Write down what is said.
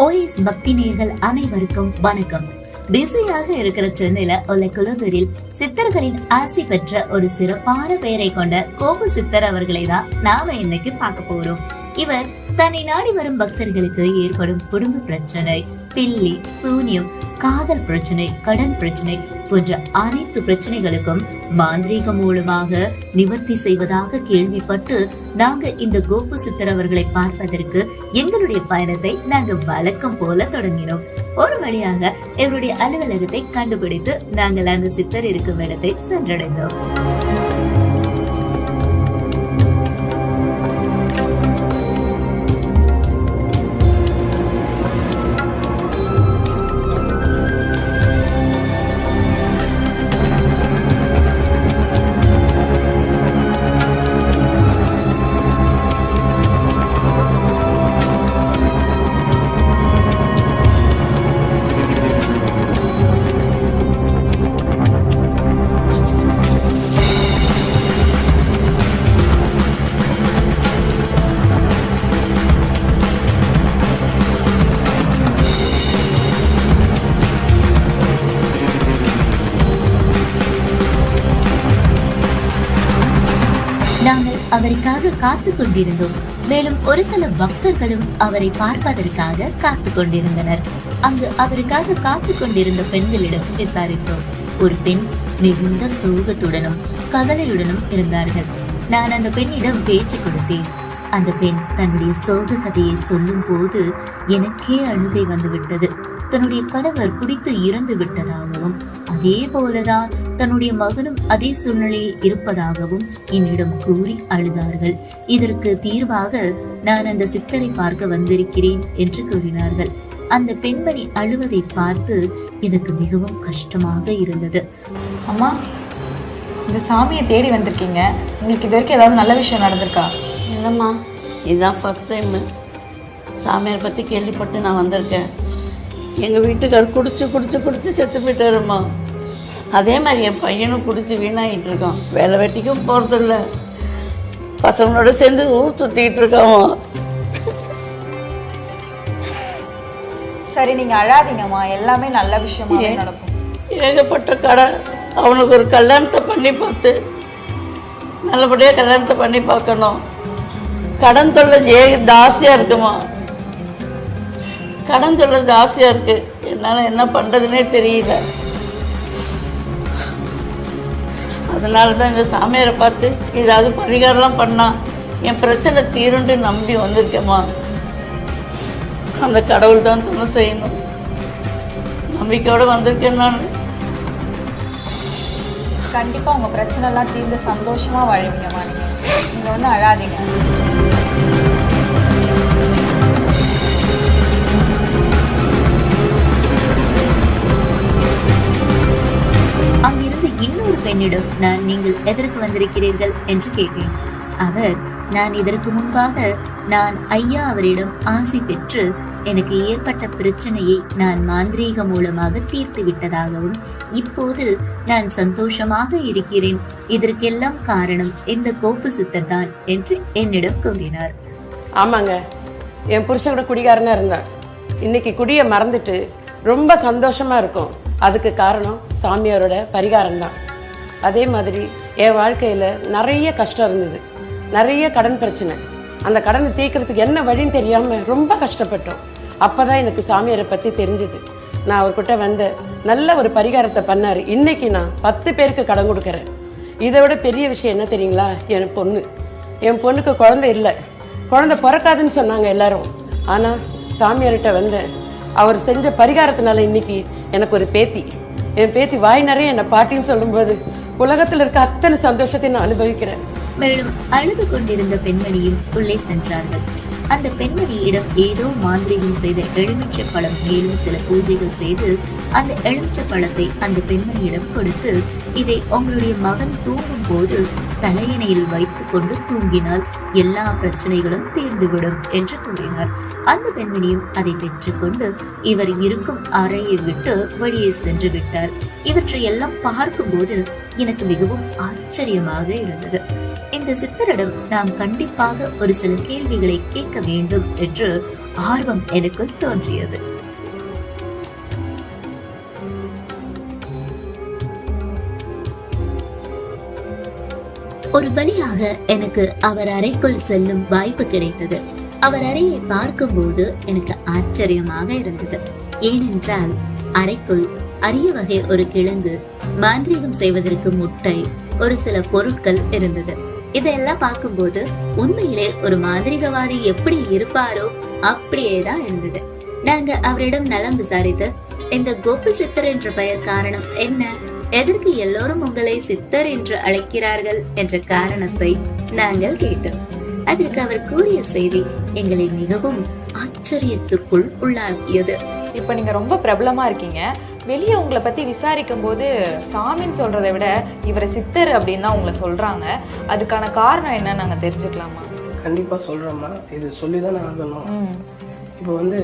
OS பக்தி நேர்கள் அனைவருக்கும் வணக்கம். பிஸியாக இருக்கிற சென்னையில உள்ள குளத்தூரில் சித்தர்களின் ஆசி பெற்ற ஒரு சிறப்பான பெயரை கொண்ட கோபு சித்தர் அவர்களை தான் நாம இன்னைக்கு பார்க்க போறோம். இவர் தன்னை நாடி வரும் பக்தர்களுக்கு ஏற்படும் குடும்ப பிரச்சனை பில்லி சூனியம் காதல் பிரச்சனை கடன் பிரச்சனை போன்ற அனைத்து பிரச்சனைகளுக்கும் மாந்திரீகம் மூலமாக நிவர்த்தி செய்வதாக கேள்விப்பட்டு நாங்க இந்த கோபு சித்தர் அவர்களை பார்ப்பதற்கு எங்களுடைய பயணத்தை நாங்க வழக்கம் போல தொடங்கினோம். ஒரு வழியாக இவருடைய அலுவலகத்தை கண்டுபிடித்து நாங்கள் அந்த சித்தர் இருக்கும் இடத்தை சென்றடைந்தோம். அவருக்காக காத்து கொண்டிருந்தோம். மேலும் ஒரு சில பக்தர்களும் அவரை பார்ப்பதற்காக காத்து கொண்டிருந்தனர். அங்கு அவருக்காக காத்து கொண்டிருந்த பெண்களிடம் விசாரித்தோம். ஒரு பெண் மிகுந்த சோகத்துடனும் கவலையுடனும் இருந்தார்கள். நான் அந்த பெண்ணிடம் பேச்சு கொடுத்தேன். அந்த பெண் தன்னுடைய சோக கதையை சொல்லும் போது எனக்கே அழுகை வந்துவிட்டது. தன்னுடைய கணவர் குடித்து இறந்து விட்டதாகவும் அதே போலதான் தன்னுடைய மகனும் அதே சூழ்நிலையில் இருப்பதாகவும் என்னிடம் கூறி அழுதார்கள். இதற்கு தீர்வாக நான் அந்த சித்தரை பார்க்க வந்திருக்கிறேன் என்று கூறினார்கள். அந்த பெண்மணி அழுவதை பார்த்து எனக்கு மிகவும் கஷ்டமாக இருந்தது. அம்மா இந்த சாமியை தேடி வந்திருக்கீங்க. உங்களுக்கு இது வரைக்கும் ஏதாவது நல்ல விஷயம் நடந்திருக்கா? இல்லைம்மா இதுதான் ஃபஸ்ட் டைமு சாமியார் பற்றி கேள்விப்பட்டு நான் வந்திருக்கேன். எங்கள் வீட்டுக்கார் குடிச்சு குடிச்சு குடிச்சு செத்து போயிட்டாருமா அதே மாதிரி என் பையனும் குடிச்சு வீணாகிட்டு இருக்கான் வேலை வெட்டிக்கும் போகிறதில்ல பசங்களோட சேர்ந்து ஊர் சுற்றிக்கிட்டு இருக்காமா சரி நீங்க அழாதீங்கம்மா. எல்லாமே நல்ல விஷயமாவே நடக்கும். ஏகப்பட்ட கடன் அவனுக்கு ஒரு கல்யாணத்தை பண்ணி பார்த்து நல்லபடியாக கல்யாணத்தை பண்ணி பார்க்கணும். கடன் தொல்லை ஏ ஜாஸ்தியாக இருக்குமா? கடன் தொல்லை ஜாஸ்தியாக இருக்கு. என்னால் என்ன பண்ணுறதுனே தெரியல. அதனால தான் இந்த சாமியாரை பார்த்து ஏதாவது பரிகாரம்லாம் பண்ணால் என் பிரச்சனை தீருண்டு நம்பி வந்திருக்கேம்மா. அந்த கடவுள் தான் துணை செய்யணும். நம்பிக்கையோடு வந்திருக்கேன் நான். கண்டிப்பாக உங்கள் பிரச்சனைலாம் தீர்ந்து சந்தோஷமாக வாழ்வீங்கம்மா நீங்கள் நீங்கள் ஒன்றும் அழாதீங்க. அங்கிருந்து இன்னொரு பெண்ணிடம் நான் நீங்கள் எதற்கு வந்திருக்கிறீர்கள் என்று கேட்டேன். அவர் நான் இதற்கு முன்பாக நான் ஐயா அவரிடம் ஆசி பெற்று எனக்கு ஏற்பட்ட பிரச்சனையை நான் மாந்திரீக மூலமாக தீர்த்து விட்டதாகவும் இப்போது நான் சந்தோஷமாக இருக்கிறேன். இதற்கெல்லாம் காரணம் இந்த கோப்பு சித்தர் தான் என்று என்னிடம் கூறினார். ஆமாங்க. என் புருஷன் கூட குடிகாரனா இருந்தான். இன்னைக்கு குடியை மறந்துட்டு ரொம்ப சந்தோஷமா இருக்கும். அதுக்கு காரணம் சாமியாரோட பரிகாரம் தான் அதே மாதிரி என் வாழ்க்கையில் நிறைய கஷ்டம் இருந்தது. நிறைய கடன் பிரச்சனை. அந்த கடனை ஜெயிக்கிறதுக்கு என்ன வழின்னு தெரியாமல் ரொம்ப கஷ்டப்பட்டோம். அப்போ தான் எனக்கு சாமியாரை பற்றி தெரிஞ்சது. நான் அவர்கிட்ட வந்த நல்ல ஒரு பரிகாரத்தை பண்ணார். இன்னைக்கு நான் பத்து பேருக்கு கடன் கொடுக்குறேன். இதை விட பெரிய விஷயம் என்ன தெரியுங்களா? என் பொண்ணு. என் பொண்ணுக்கு குழந்தை இல்லை. குழந்தை பிறக்காதுன்னு சொன்னாங்க எல்லாரும். ஆனால் சாமியார்கிட்ட வந்தேன் அவர் செஞ்ச பரிகாரத்தினால இன்னைக்கு எனக்கு ஒரு பேத்தி. என் பேத்தி வாய் நிறைய என்னை பாட்டின்னு சொல்லும்போது உலகத்தில் இருக்க அத்தனை சந்தோஷத்தை நான் அனுபவிக்கிறேன். மேலும் அழுது கொண்டிருந்த பெண்மணியும் உள்ளே சென்றார்கள். அந்த பெண்மணியிடம் ஏதோ மாந்திரிகம் செய்த எலுமிச்சை பழம் மேலும் சில பூஜைகள் செய்து அந்த எலுமிச்சை பழத்தை அந்த பெண்மணியிடம் கொடுத்து இதை உங்களுடைய மகன் தூங்கும் போது தலையணையில் வைத்து கொண்டு தூங்கினால் எல்லா பிரச்சனைகளும் தீர்ந்துவிடும் என்று கூறினார். அந்த பெண்மணியும் அதை பெற்றுக்கொண்டு இவர் இருக்கும் அறையை விட்டு வெளியே சென்று விட்டார். இவற்றை எல்லாம் பார்க்கும்போது எனக்கு மிகவும் ஆச்சரியமாக இருந்தது. இந்த சித்தரிடம் நாம் கண்டிப்பாக ஒரு சில கேள்விகளை கேட்க வேண்டும் என்று ஆர்வம் எனக்குள் தோன்றியது. ஒரு வழியாக எனக்கு அவர் அறைக்குள் செல்லும் வாய்ப்பு கிடைத்தது. அவர் அறையை பார்க்கும்போது எனக்கு ஆச்சரியமாக இருந்தது. ஏனென்றால் அறைக்குள் அரிய வகை ஒரு கிழங்கு மாந்திரிகம் செய்வதற்கு முட்டை ஒரு சில பொருட்கள் இருந்தது. இதெல்லாம் பார்க்கும்போது உண்மையிலே ஒரு மாந்திரிகவாதி எப்படி இருப்பாரோ அப்படியே தான் இருந்தது. நாங்க அவரிடம் நலம் விசாரித்து இந்த கோபி சித்தர் என்ற பெயர் காரணம் என்ன? எதற்கு எல்லோரும் உங்களை சித்தர் என்று அழைக்கிறார்கள் என்ற காரணத்தை நாங்கள் கேட்டோம். அதற்கு அவர் கூறிய செய்தி எங்களை மிகவும் ஆச்சரியத்துக்குள் உள்ளாக்கியது. இப்ப நீங்க ரொம்ப பிரபலமா இருக்கீங்க. வெளியே உங்களை பற்றி விசாரிக்கும் போது சாமின்னு சொல்கிறத விட இவரை சித்தர் அப்படின்னு தான் உங்களை சொல்கிறாங்க அதுக்கான காரணம் என்ன நாங்கள் தெரிஞ்சுக்கலாமா? கண்டிப்பாக சொல்கிறேம்மா இது சொல்லி தானே ஆகணும் இப்போ வந்து